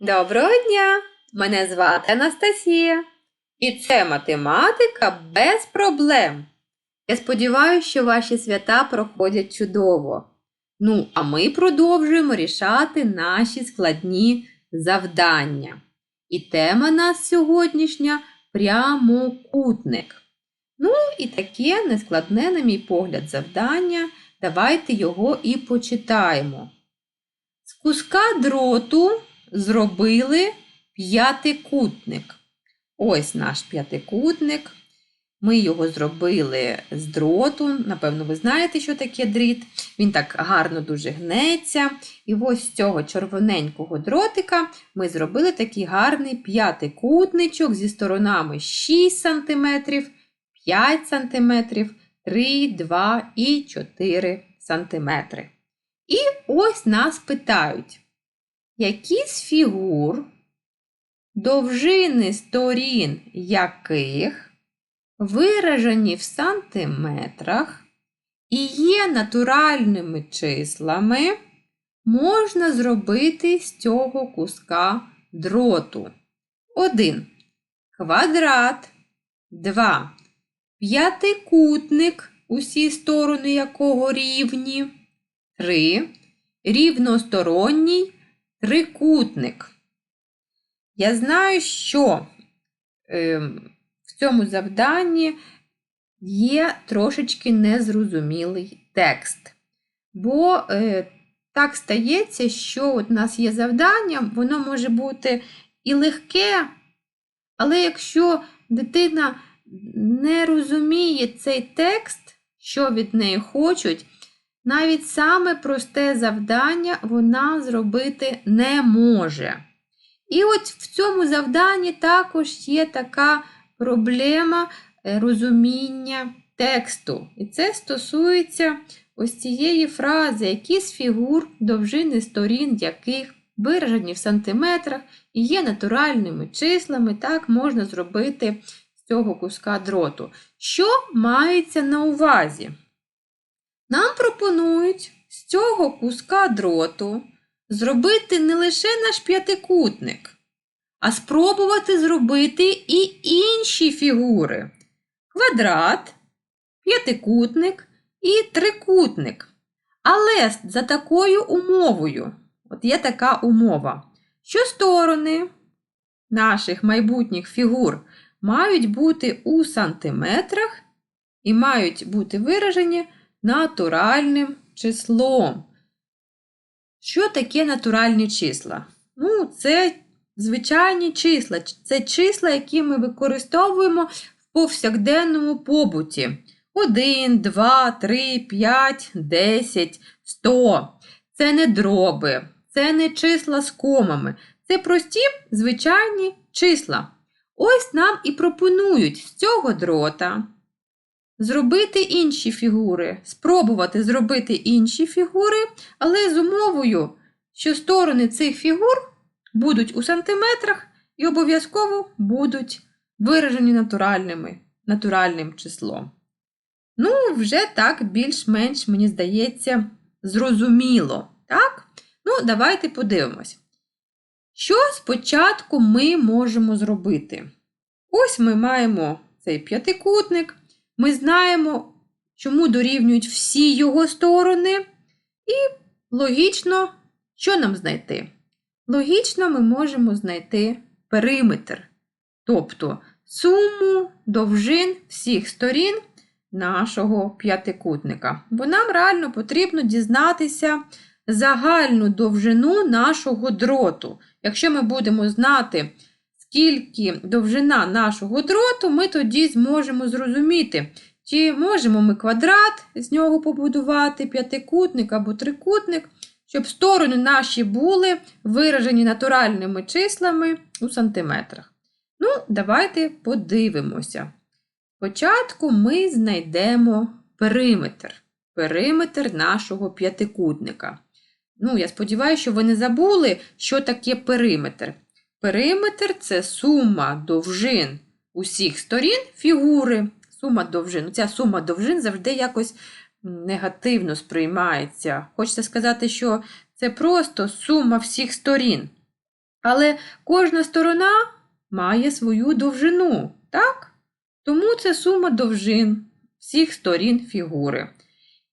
Доброго дня! Мене звати Анастасія. І це математика без проблем. Я сподіваюся, що ваші свята проходять чудово. Ну, а ми продовжуємо рішати наші складні завдання. І тема нас сьогоднішня прямокутник. Ну, і таке нескладне, на мій погляд, завдання. Давайте його і почитаємо. З куска дроту зробили п'ятикутник. Ось наш п'ятикутник. Ми його зробили з дроту. Напевно, ви знаєте, що таке дріт. Він так гарно дуже гнеться. І ось з цього червоненького дротика ми зробили такий гарний п'ятикутничок зі сторонами 6 см, 5 см, 3, 2 і 4 см. І ось нас питають, які з фігур, довжини сторін яких виражені в сантиметрах і є натуральними числами, можна зробити з цього куска дроту. 1. Квадрат. 2. П'ятикутник, усі сторони якого рівні. 3. Рівносторонній трикутник. Я знаю, що е, в цьому завданні є трошечки незрозумілий текст. Бо е, так стається, що от у нас є завдання, воно може бути і легке, але якщо дитина не розуміє цей текст, що від неї хочуть, навіть саме просте завдання вона зробити не може. І от в цьому завданні також є така проблема е, розуміння тексту. І це стосується ось цієї фрази, які з фігур довжини сторін яких виражені в сантиметрах і є натуральними числами, так можна зробити з цього куска дроту. Що мається на увазі? Нам пропонують з цього куска дроту зробити не лише наш п'ятикутник, а спробувати зробити і інші фігури: квадрат, п'ятикутник і трикутник. Але за такою умовою, от є така умова, що сторони наших майбутніх фігур мають бути у сантиметрах і мають бути виражені натуральним числом. Що таке натуральні числа? Ну, це звичайні числа. Це числа, які ми використовуємо в повсякденному побуті. 1, 2, 3, 5, 10, 100. Це не дроби, це не числа з комами. Це прості звичайні числа. Ось нам і пропонують з цього дрота зробити інші фігури, спробувати зробити інші фігури, але з умовою, що сторони цих фігур будуть у сантиметрах і обов'язково будуть виражені натуральними, натуральним числом. Ну, вже так більш-менш, мені здається, зрозуміло. Так? Ну, давайте подивимось. Що спочатку ми можемо зробити? Ось ми маємо цей п'ятикутник. Ми знаємо, чому дорівнюють всі його сторони, і логічно, що нам знайти? Логічно, ми можемо знайти периметр, тобто суму довжин всіх сторін нашого п'ятикутника. Бо нам реально потрібно дізнатися загальну довжину нашого дроту. Якщо ми будемо знати, скільки довжина нашого дроту, ми тоді зможемо зрозуміти, чи можемо ми квадрат з нього побудувати, п'ятикутник або трикутник, щоб сторони наші були виражені натуральними числами у сантиметрах. Ну, давайте подивимося. Спочатку ми знайдемо периметр, периметр нашого п'ятикутника. Ну, я сподіваюся, що ви не забули, що таке периметр. Периметр це сума довжин усіх сторін фігури. Сума довжин. Ця сума довжин завжди якось негативно сприймається. Хочеться сказати, що це просто сума всіх сторін. Але кожна сторона має свою довжину, так? Тому це сума довжин всіх сторін фігури.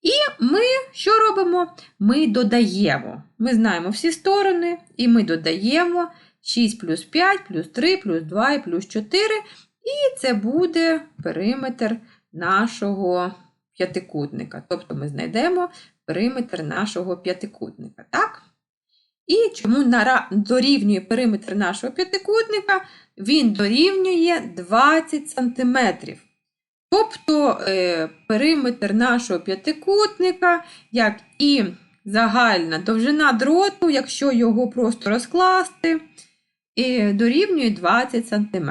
І ми що робимо? Ми додаємо. Ми знаємо всі сторони, і ми додаємо 6 плюс 5, плюс 3, плюс 2 і плюс 4. І це буде периметр нашого п'ятикутника. Тобто ми знайдемо периметр нашого п'ятикутника. так? І чому дорівнює периметр нашого п'ятикутника? Він дорівнює 20 см. Тобто е, периметр нашого п'ятикутника, як і загальна довжина дроту, якщо його просто розкласти, е, дорівнює 20 см.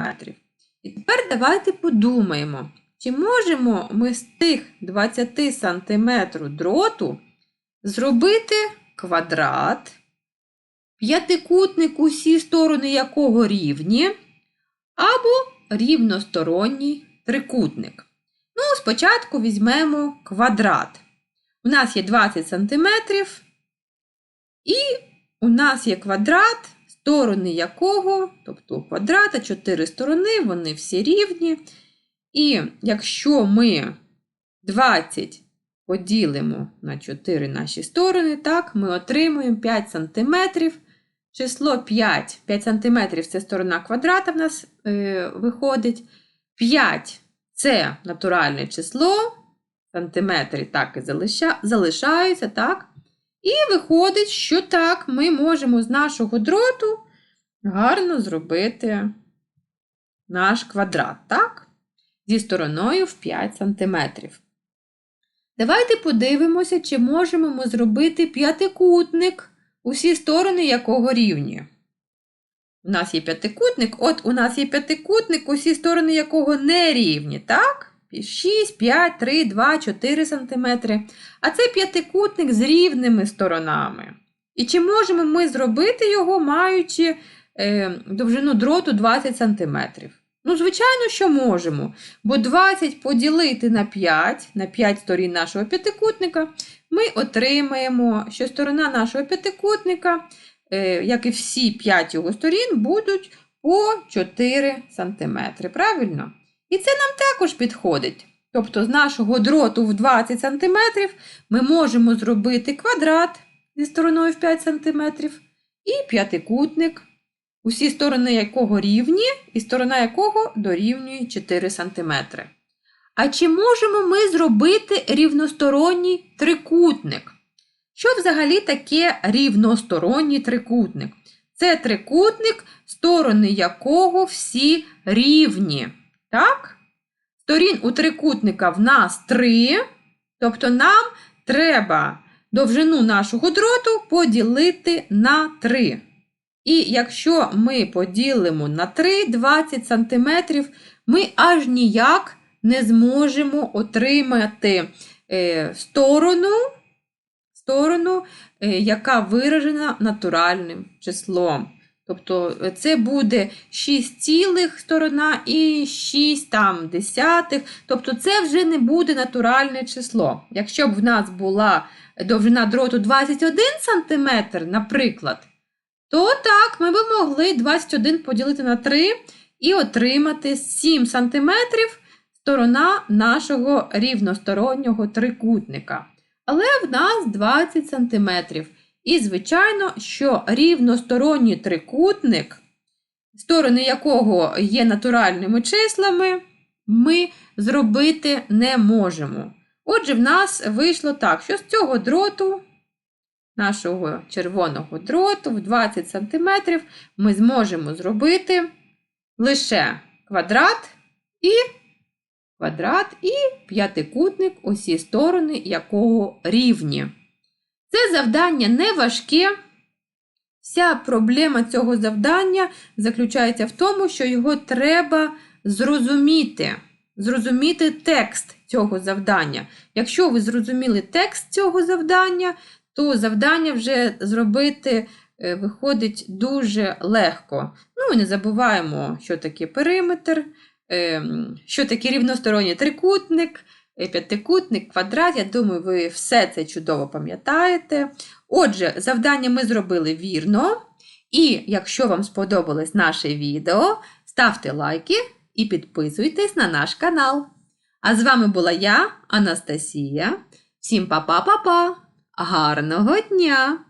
І тепер давайте подумаємо, чи можемо ми з тих 20 см дроту зробити квадрат, п'ятикутник, усі сторони якого рівні, або рівносторонній трикутник. Ну, спочатку візьмемо квадрат. У нас є 20 см, і у нас є квадрат, сторони якого, тобто квадрата, 4 сторони, вони всі рівні. І якщо ми 20 поділимо на 4 наші сторони, так, ми отримуємо 5 см. Число 5, 5 см це сторона квадрата в нас е, виходить. 5 це натуральне число, сантиметри так і залиша, залишаються, так? І виходить, що так, ми можемо з нашого дроту гарно зробити наш квадрат, так? Зі стороною в 5 см. Давайте подивимося, чи можемо ми зробити п'ятикутник, усі сторони якого рівні. У нас є п'ятикутник, от у нас є п'ятикутник, усі сторони якого не рівні, так? 6, 5, 3, 2, 4 см. А це п'ятикутник з рівними сторонами. І чи можемо ми зробити його, маючи е, довжину дроту 20 см? Ну, звичайно, що можемо. Бо 20 поділити на 5, на 5 сторін нашого п'ятикутника, ми отримаємо, що сторона нашого п'ятикутника Е, як і всі 5 його сторін, будуть по 4 см. Правильно? І це нам також підходить. Тобто, з нашого дроту в 20 см ми можемо зробити квадрат зі стороною в 5 см і п'ятикутник, усі сторони якого рівні, і сторона якого дорівнює 4 см. А чи можемо ми зробити рівносторонній трикутник? Що взагалі таке рівносторонній трикутник? Це трикутник, сторони якого всі рівні. Так? Сторін у трикутника в нас три, тобто нам треба довжину нашого дроту поділити на 3. І якщо ми поділимо на 3 20 см, ми аж ніяк не зможемо отримати е, сторону сторону, е, яка виражена натуральним числом. Тобто е, це буде 6 цілих сторона і 6 там десятих. Тобто це вже не буде натуральне число. Якщо б в нас була довжина дроту 21 см, наприклад, то так, ми б могли 21 поділити на 3 і отримати 7 см сторона нашого рівностороннього трикутника але в нас 20 см. І, звичайно, що рівносторонній трикутник, сторони якого є натуральними числами, ми зробити не можемо. Отже, в нас вийшло так, що з цього дроту, нашого червоного дроту, в 20 см, ми зможемо зробити лише квадрат і квадрат і п'ятикутник, усі сторони якого рівні. Це завдання не важке. Вся проблема цього завдання заключається в тому, що його треба зрозуміти. Зрозуміти текст цього завдання. Якщо ви зрозуміли текст цього завдання, то завдання вже зробити е, виходить дуже легко. Ну і не забуваємо, що таке периметр, Ем, що таке рівносторонній трикутник, п'ятикутник, квадрат. Я думаю, ви все це чудово пам'ятаєте. Отже, завдання ми зробили вірно. І якщо вам сподобалось наше відео, ставте лайки і підписуйтесь на наш канал. А з вами була я, Анастасія. Всім па-па-па-па! Гарного дня!